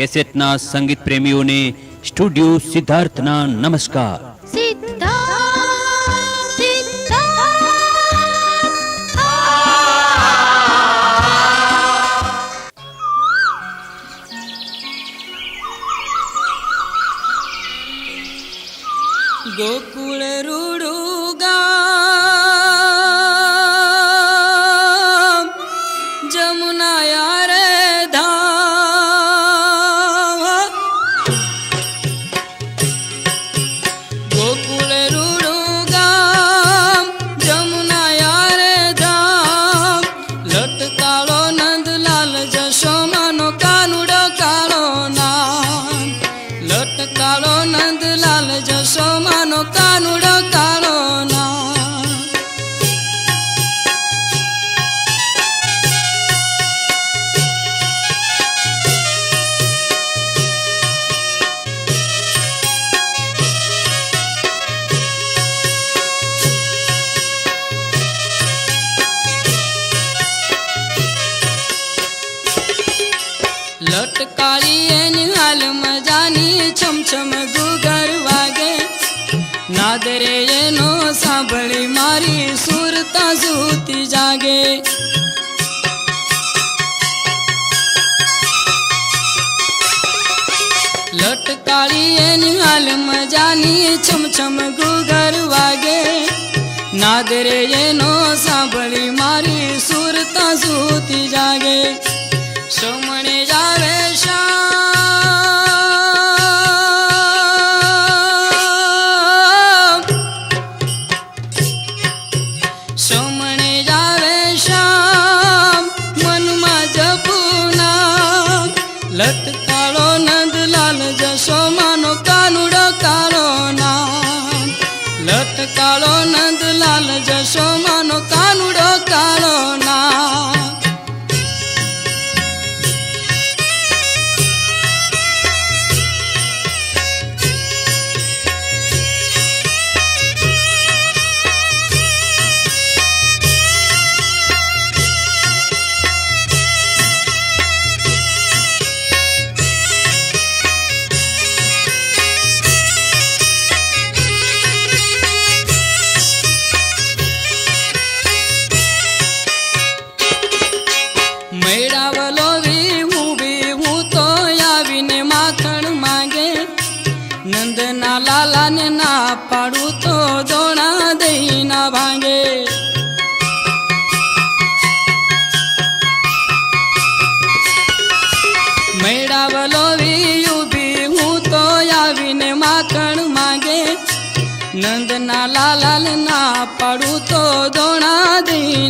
કેસેટના સંગીત પ્રેમીઓને સ્ટુડિયો સિદ્ધાર્થના નમસ્કાર. સિદ્ધાર્થ મજાની છમછમ ગુગર વાગે નાદરે એનો સાંભળી મારી સુરતા સૂતી જાગે લટકાળી એની હાલ મજાની છમછમ ગુગર વાગે નાદરે એનો સાંભળી મારી સુરતા સૂતી જાગે સોમણે જાવે શ્યામ લટકાળો નંદલાલ જશોમાનો કાનુડો કાળો નામ લટકાળો નંદલાલ જશોમાનો કાળો નંદના લાલ ના પાડું તો દોણા દઈ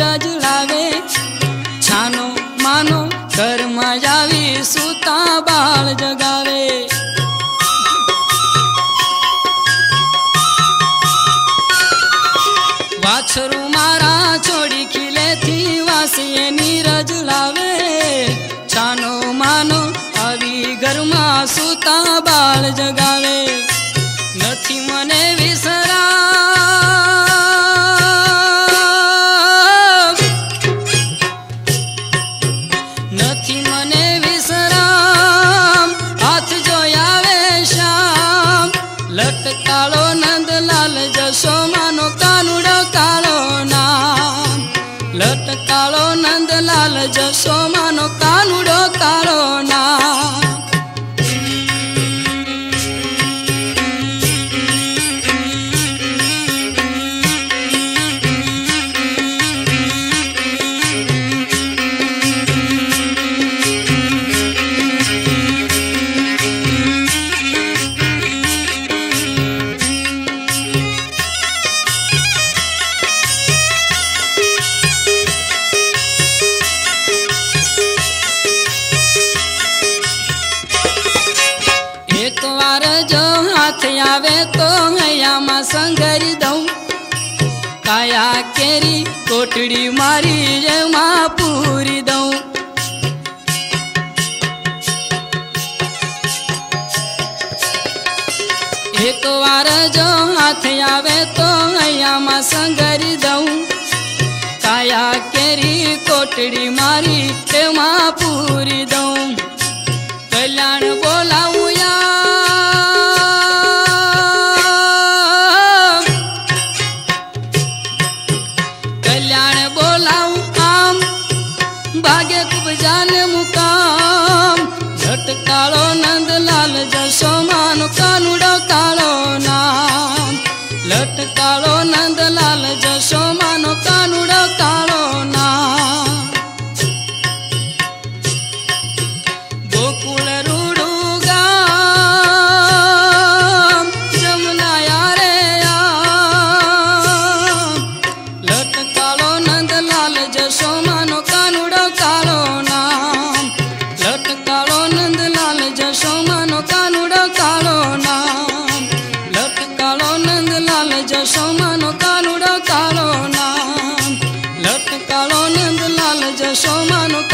એની લાવે, છાનો માનો ઘરમાં જાવી સુતા બાળ જગાવે. વાછરું મારા છોડી ખીલેથી વાસીએ એની રજડાવે છાનો માનો આવી ઘરમાં સુતા બાળ જગાવે. નથી મને વિસરા સોમાનો કાનુડો કાળો નામ લટ કાળો નંદલાલ જસોમાનો કાનુડો કાળો નામ तुवार जो हाथ आवे तो हयामा संगरी दऊं काया केरी कोटड़ी मारी जे माँ पूरी दऊं। एक वार जो हाथ आवे तो हयामा संगरी दऊं काया केरी कोटड़ी मारी ते माँ पूरी दऊं। લટકાળો નંદલાલ જશોમાનો કાનુડો કાળો. σώμα νοτά